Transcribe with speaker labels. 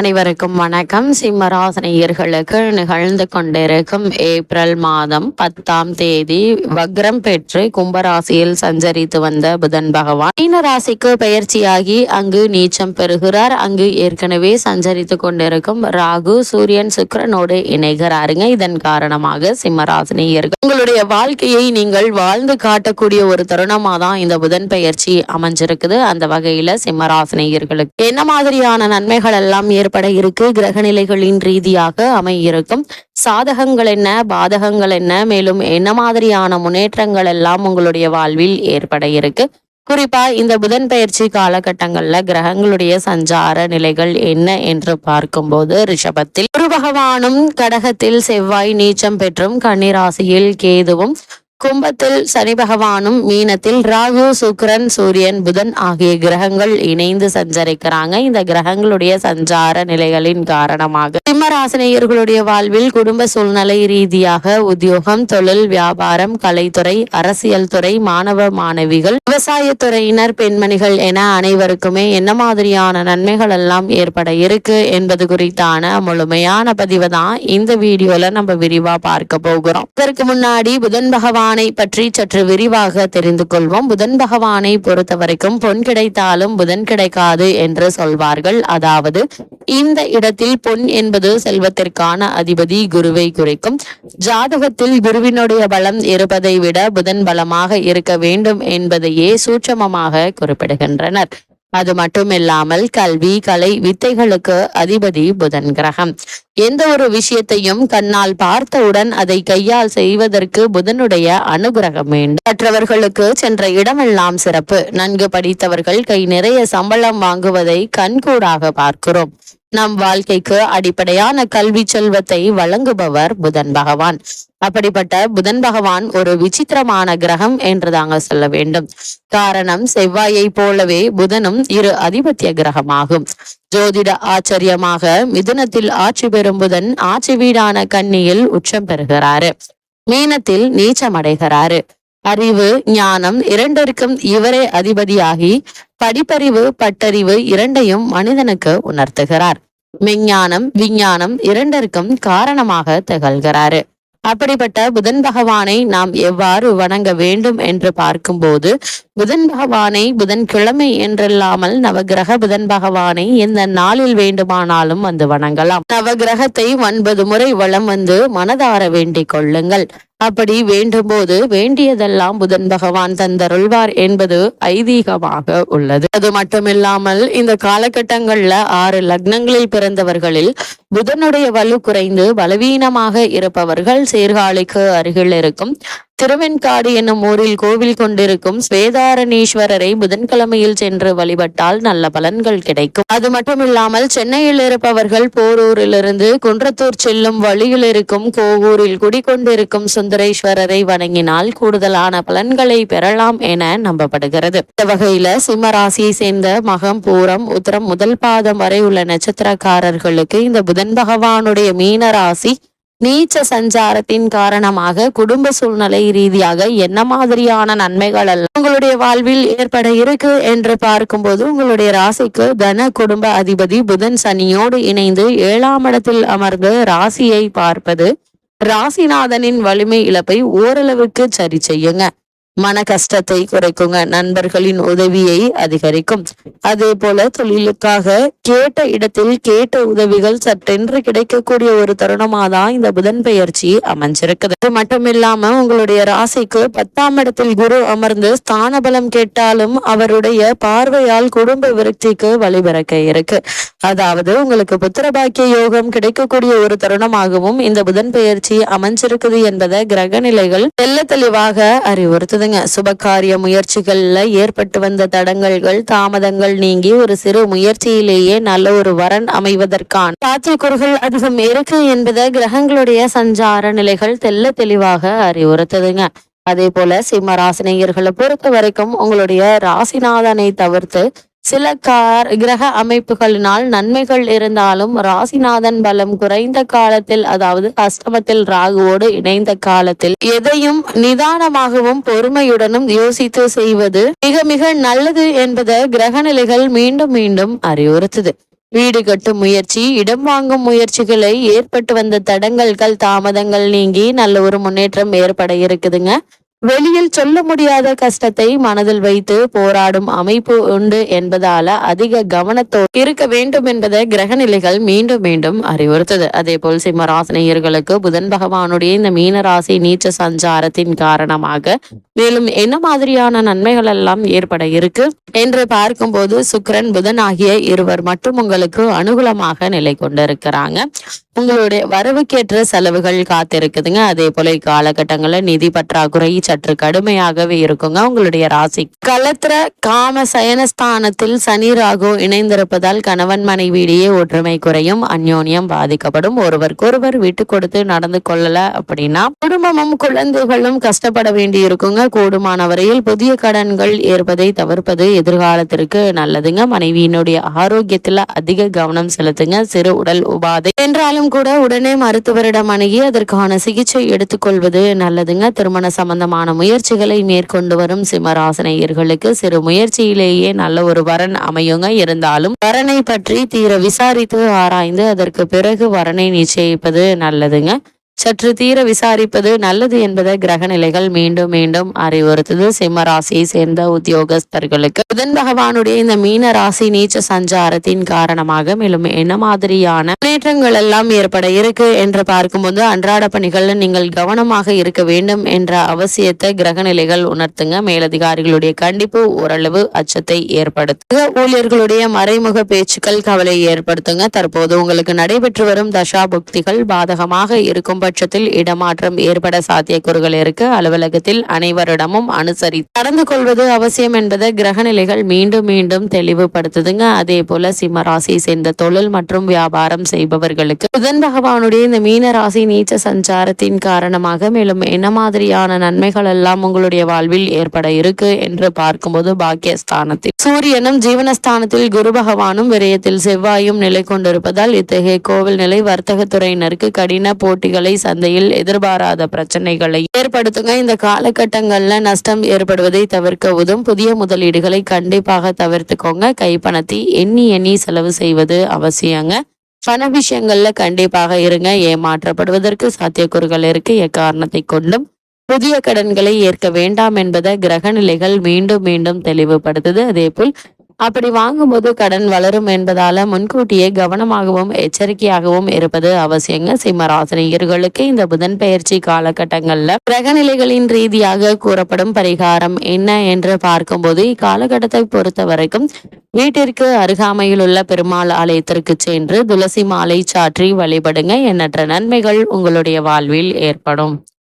Speaker 1: அனைவருக்கும் வணக்கம். சிம்மராசனையர்களுக்கு நிகழ்ந்து கொண்டிருக்கும் ஏப்ரல் மாதம் பத்தாம் தேதி வக்ரம் பெற்று கும்பராசியில் சஞ்சரித்து வந்த புதன் பகவான். மீன ராசிக்கு பயிற்சியாகி அங்கு நீச்சம் பெறுகிறார். அங்கு ஏற்கனவே சஞ்சரித்து கொண்டிருக்கும் ராகு சூரியன் சுக்கரனோடு இணைகிறாருங்க. இதன் காரணமாக சிம்மராசினியர்கள் உங்களுடைய வாழ்க்கையை நீங்கள் வாழ்ந்து காட்டக்கூடிய ஒரு தருணமா தான் இந்த புதன் பயிற்சி அமைஞ்சிருக்குது. அந்த வகையில சிம்மராசினியர்களுக்கு என்ன மாதிரியான நன்மைகள் எல்லாம் ஏற்பட இருக்கு. கிரக நிலைகளின் ரீதியாக அமையிருக்கும். சாதகங்கள் என்ன? பாதகங்கள் என்ன? மேலும் என்ன மாதிரியான முன்னேற்றங்கள் எல்லாம் உங்களுடைய வாழ்வில் ஏற்பட இருக்கு? குறிப்பா இந்த புதன் பயிற்சி காலகட்டங்கள்ல கிரகங்களுடைய சஞ்சார நிலைகள் என்ன என்று பார்க்கும்போது ரிஷபத்தில் குரு பகவானும் கடகத்தில் செவ்வாய் நீச்சம் பெற்றும் கன்னிராசியில் கேதுவும் கும்பத்தில் சனி பகவானும் மீனத்தில் ராகு சுக்கிரன் சூரியன் புதன் ஆகிய கிரகங்கள் இணைந்து சஞ்சரிக்கிறாங்க. இந்த கிரகங்களுடைய சஞ்சார நிலைகளின் காரணமாக சிம்மராசினியர்களுடைய வாழ்வில் குடும்ப சூழ்நிலை ரீதியாக உத்தியோகம் தொழில் வியாபாரம் கலைத்துறை அரசியல் துறை மாணவ மாணவிகள் விவசாயத்துறையினர் பெண்மணிகள் என அனைவருக்குமே என்ன மாதிரியான நன்மைகள் எல்லாம் ஏற்பட இருக்கு என்பது குறித்தான முழுமையான பதிவு தான் இந்த வீடியோல நம்ம விரிவா பார்க்க போகிறோம். இதற்கு முன்னாடி புதன் பகவான் பற்றி சற்று விரிவாக தெரிந்து கொள்வோம். புதன் பகவானை பொறுத்த வரைக்கும் பொன் கிடைத்தாலும் புதன் கிடைக்காது என்று சொல்வார்கள். அதாவது இந்த இடத்தில் பொன் என்பது செல்வத்திற்கான அதிபதி குருவை குறிக்கும். ஜாதகத்தில் குருவினுடைய பலம் இருப்பதை விட புதன் பலமாக இருக்க வேண்டும் என்பதையே சூட்சமமாக குறிப்பிடுகின்றனர். அது மட்டுமில்லாமல் கல்வி கலை வித்தைகளுக்கு அதிபதி புதன் கிரகம். எந்த ஒரு விஷயத்தையும் கண்ணால் பார்த்தவுடன் அதை கையால் செய்வதற்கு புதனுடைய அனுகிரகம் வேண்டும். மற்றவர்களுக்கு சென்ற இடமெல்லாம் சிறப்பு. நன்கு படித்தவர்கள் கை நிறைய சம்பளம் வாங்குவதை கண்கூடாக பார்க்கிறோம். நம் வாழ்க்கைக்கு அடிப்படையான கல்வி செல்வத்தை வழங்குபவர் புதன் பகவான். அப்படிப்பட்ட புதன் பகவான் ஒரு விசித்திரமான கிரகம் என்று தாங்க சொல்ல வேண்டும். காரணம் செவ்வாயை போலவே புதனும் இரு அதிபத்திய கிரகமாகும். ஜோதிட ஆச்சரியமாக மிதுனத்தில் ஆட்சி பெறும் புதன் ஆட்சி வீடான கன்னியில் உச்சம் பெறுகிறாரு. மீனத்தில் நீச்சம் அடைகிறாரு. அறிவு ஞானம் இரண்டிற்கும் இவரே அதிபதியாகி படிப்பறிவு பட்டறிவு இரண்டையும் மனிதனுக்கு உணர்த்துகிறார். மெஞ்ஞானம் விஞ்ஞானம் இரண்டிற்கும் காரணமாக திகழ்கிறாரு. அப்படிப்பட்ட புதன் பகவானை நாம் எவ்வாறு வணங்க வேண்டும் என்று பார்க்கும்போது புதன் பகவானை புதன் கிழமை என்றில்லாமல் நவகிரக புதன் பகவானை எந்த நாளில் வேண்டுமானாலும் வந்து வணங்கலாம். நவகிரகத்தை ஒன்பது முறை வலம் வந்து மனதார வேண்டிக் கொள்ளுங்கள். அப்படி வேண்டும் போது வேண்டியதெல்லாம் புதன் பகவான் தந்தருள்வார் என்பது ஐதீகமாக உள்ளது. அது மட்டுமில்லாமல் இந்த காலகட்டங்கள்ல ஆறு லக்னங்களில் பிறந்தவர்களில் புதனுடைய வலு குறைந்து பலவீனமாக இருப்பவர்கள் சீர்காழிக்கு அருகில் இருக்கும். திருவெண்காடு என்னும் ஊரில் கோவில் கொண்டிருக்கும் ஸ்வேதாரணீஸ்வரரை புதன்கிழமையில் சென்று வழிபட்டால் நல்ல பலன்கள் கிடைக்கும். அது மட்டுமில்லாமல் சென்னையில் இருப்பவர்கள் போரூரிலிருந்து குன்றத்தூர் செல்லும் வழியில் இருக்கும் கோவூரில் குடிகொண்டிருக்கும் சுந்தரேஸ்வரரை வணங்கினால் கூடுதலான பலன்களை பெறலாம் என நம்பப்படுகிறது. இந்த வகையில சிம்மராசியை சேர்ந்த மகம் பூரம் உத்தரம் முதல் பாதம் வரை உள்ள நட்சத்திரக்காரர்களுக்கு இந்த புதன் பகவானுடைய மீன ராசி நீச்ச சஞ்சாரத்தின் காரணமாக குடும்ப சூழ்நிலை ரீதியாக என்ன மாதிரியான நன்மைகள் எல்லாம் உங்களுடைய வாழ்வில் ஏற்பட இருக்கு என்று பார்க்கும்போது உங்களுடைய ராசிக்கு தன குடும்ப அதிபதி புதன் சனியோடு இணைந்து ஏழாம் இடத்தில் அமர்ந்து ராசியை பார்ப்பது ராசிநாதனின் வலிமை இழப்பை ஓரளவுக்கு சரி செய்யுங்க. மன கஷ்டத்தை குறைக்குங்க. நண்பர்களின் உதவியை அதிகரிக்கும். அதே போல தொழிலுக்காக கேட்ட இடத்தில் கேட்ட உதவிகள் சட்டென்று கிடைக்கக்கூடிய ஒரு தருணமா தான் இந்த புதன் பெயர்ச்சி அமைஞ்சிருக்குது. அது மட்டும் இல்லாம உங்களுடைய ராசிக்கு பத்தாம் இடத்தில் குரு அமர்ந்து ஸ்தான பலம் கேட்டாலும் அவருடைய பார்வையால் குடும்ப விருத்திக்கு வழிபிறக்க இருக்கு. அதாவது உங்களுக்கு புத்திர பாக்கிய யோகம் கிடைக்கக்கூடிய ஒரு தருணமாகவும் இந்த புதன் பெயர்ச்சி அமைஞ்சிருக்குது என்பதை கிரக நிலைகள் தெல்ல தெளிவாக அறிவுறுத்துதுங்க சுபகாரிய முயற்சிகளில் ஏற்பட்டு வந்த தடங்கல்கள் தாமதங்கள் நீங்கி ஒரு சிறு முயற்சியிலேயே நல்ல ஒரு வரன் அமைவதற்கான சாத்தியக்கூறுகள் அதிகம் இருக்கு என்பதை கிரகங்களுடைய சஞ்சார நிலைகள் தெல்ல தெளிவாக அறிவுறுத்துதுங்க. அதே போல சிம்ம ராசினியர்களை பொறுத்த வரைக்கும் உங்களுடைய ராசிநாதனை தவிர்த்து சில கார் கிரக அமைப்புகளினால் நன்மைகள் இருந்தாலும் ராசிநாதன் பலம் குறைந்த காலத்தில் அதாவது அஷ்டமத்தில் ராகுவோடு இணைந்த காலத்தில் எதையும் நிதானமாகவும் பொறுமையுடனும் யோசித்து செய்வது மிக மிக நல்லது என்பதை கிரக நிலைகள் மீண்டும் மீண்டும் அறிவுறுத்துது. வீடு கட்டும் முயற்சி இடம் வாங்கும் முயற்சிகளை ஏற்பட்டு வந்த தடங்கல்கள் தாமதங்கள் நீங்கி நல்ல ஒரு முன்னேற்றம் ஏற்பட இருக்குதுங்க. வெளியில் சொல்ல முடியாத கஷ்டத்தை மனதில் வைத்து போராடும் அமைப்பு உண்டு என்பதால அதிக கவனத்தோடு இருக்க வேண்டும் என்பதை கிரக நிலைகள் மீண்டும் மீண்டும் அறிவுறுத்தது. அதே போல் சிம்ம ராசினியர்களுக்கு புதன் பகவானுடைய இந்த மீன ராசி நீச்ச சஞ்சாரத்தின் காரணமாக மேலும் என்ன மாதிரியான நன்மைகள் எல்லாம் ஏற்பட இருக்கு என்று பார்க்கும்போது சுக்கிரன் புதன் ஆகிய இருவர் மட்டும் உங்களுக்கு அனுகூலமாக நிலை கொண்டிருக்கிறாங்க. உங்களுடைய வரவுக்கேற்ற செலவுகள் காத்திருக்குதுங்க. அதே போல இக்காலகட்டங்களில் நிதி பற்றாக்குறை சற்று கடுமையாகவே இருக்குங்க. உங்களுடைய ராசி. களத்திர காம சயனஸ்தானத்தில் சனி ராகு இணைந்திருப்பதால் கணவன் மனைவியிடையே ஒற்றுமை குறையும் அந்யோன்யம் பாதிக்கப்படும். ஒருவருக்கொருவர் விட்டு கொடுத்து நடந்து கொள்ளல அப்படின்னா குடும்பமும் குழந்தைகளும் கஷ்டப்பட வேண்டி இருக்குங்க கூடுமான வரையில் புதிய கடன்கள் ஏற்பதை தவிர்ப்பது எதிர்காலத்திற்கு நல்லதுங்க. மனைவியினுடைய ஆரோக்கியத்துல அதிக கவனம் செலுத்துங்க. சிறு உடல் உபாதை என்றாலும் கூட உடனே மருத்துவரிடம் அணுகி அதற்கான சிகிச்சை எடுத்துக்கொள்வது நல்லதுங்க. திருமண சம்பந்தமான முயற்சிகளை மேற்கொண்டு வரும் சிம்மராசனையர்களுக்கு சிறு முயற்சியிலேயே நல்ல ஒரு வரன் அமையுங்க. இருந்தாலும் வரனை பற்றி தீர விசாரித்து ஆராய்ந்து அதற்கு பிறகு வரனை நிச்சயிப்பது நல்லதுங்க. சற்று தீர விசாரிப்பது நல்லது என்பதை கிரகநிலைகள் மீண்டும் மீண்டும் அறிவுறுத்தது. சிம்ம ராசியை சேர்ந்த உத்தியோகஸ்தர்களுக்கு புதன் பகவானுடைய இந்த மீன ராசி நீச்ச சஞ்சாரத்தின் காரணமாக மேலும் என்ன மாதிரியான முன்னேற்றங்கள் எல்லாம் ஏற்பட இருக்கு என்று பார்க்கும்போது அன்றாட பணிகளில் நீங்கள் கவனமாக இருக்க வேண்டும் என்ற அவசியத்தை கிரகநிலைகள் உணர்த்துங்க. மேலதிகாரிகளுடைய கண்டிப்பு ஓரளவு அச்சத்தை ஏற்படுத்துங்க. ஊழியர்களுடைய மறைமுக பேச்சுக்கள் கவலை ஏற்படுத்துங்க. தற்போது உங்களுக்கு நடைபெற்று வரும் தசா புக்திகள் பாதகமாக இருக்கும் பட்சத்தில் இடமாற்றம் ஏற்பட சாத்தியக்கூறுகள் இருக்கு. அலுவலகத்தில் அனைவரிடமும் அனுசரி நடந்து கொள்வது அவசியம் என்பதை கிரக நிலைகள் மீண்டும் மீண்டும் தெளிவுபடுத்துதுங்க. அதே போல சிம்ம ராசியை சேர்ந்த தொழில் மற்றும் வியாபாரம் செய்பவர்களுக்கு புதன் பகவானுடைய இந்த மீன ராசி நீச்ச சஞ்சாரத்தின் காரணமாக மேலும் என்ன மாதிரியான நன்மைகள் எல்லாம் உங்களுடைய வாழ்வில் ஏற்பட இருக்கு என்று பார்க்கும்போது பாக்கியஸ்தானத்தில் சூரியனும் ஜீவனஸ்தானத்தில் குரு பகவானும் விரயத்தில் செவ்வாயும் நிலை கொண்டிருப்பதால் இத்தகைய கோவில் நிலை வர்த்தகத்துறையினருக்கு கடின போட்டிகளை சந்தையில் எதிர்பாராத பிரச்சனைகளை ஏற்படுத்துங்க. இந்த காலகட்டங்கள்ல நஷ்டம் ஏற்படுவதை தவிர்க்க உதவும். புதிய முதலீடுகளை கண்டிப்பாக தவிர்த்துக்கோங்க. கைப்பணத்தை எண்ணி எண்ணி செலவு செய்வது அவசியங்க. பண விஷயங்கள்ல கண்டிப்பாக இருங்க. ஏமாற்றப்படுவதற்கு சாத்தியக்கூறுகள் இருக்கு. எக்காரணத்தை கொண்டும் புதிய கடன்களை ஏற்க வேண்டாம் என்பதை கிரக நிலைகள் மீண்டும் மீண்டும் தெளிவுபடுத்துது. அதே போல் அப்படி வாங்கும்போது கடன் வளரும் என்பதால முன்கூட்டியே கவனமாகவும் எச்சரிக்கையாகவும் இருப்பது அவசியங்க. சிம்மராசினியர்களுக்கு இந்த புதன் பயிற்சி காலகட்டங்கள்ல கிரகநிலைகளின் ரீதியாக கூறப்படும் பரிகாரம் என்ன என்று பார்க்கும்போது இக்காலகட்டத்தை பொறுத்த வரைக்கும் வீட்டிற்கு அருகாமையில் உள்ள பெருமாள் ஆலயத்திற்கு சென்று துளசி மாலை சாற்றி வழிபடுங்க. எண்ணற்ற நன்மைகள் உங்களுடைய வாழ்வில் ஏற்படும்.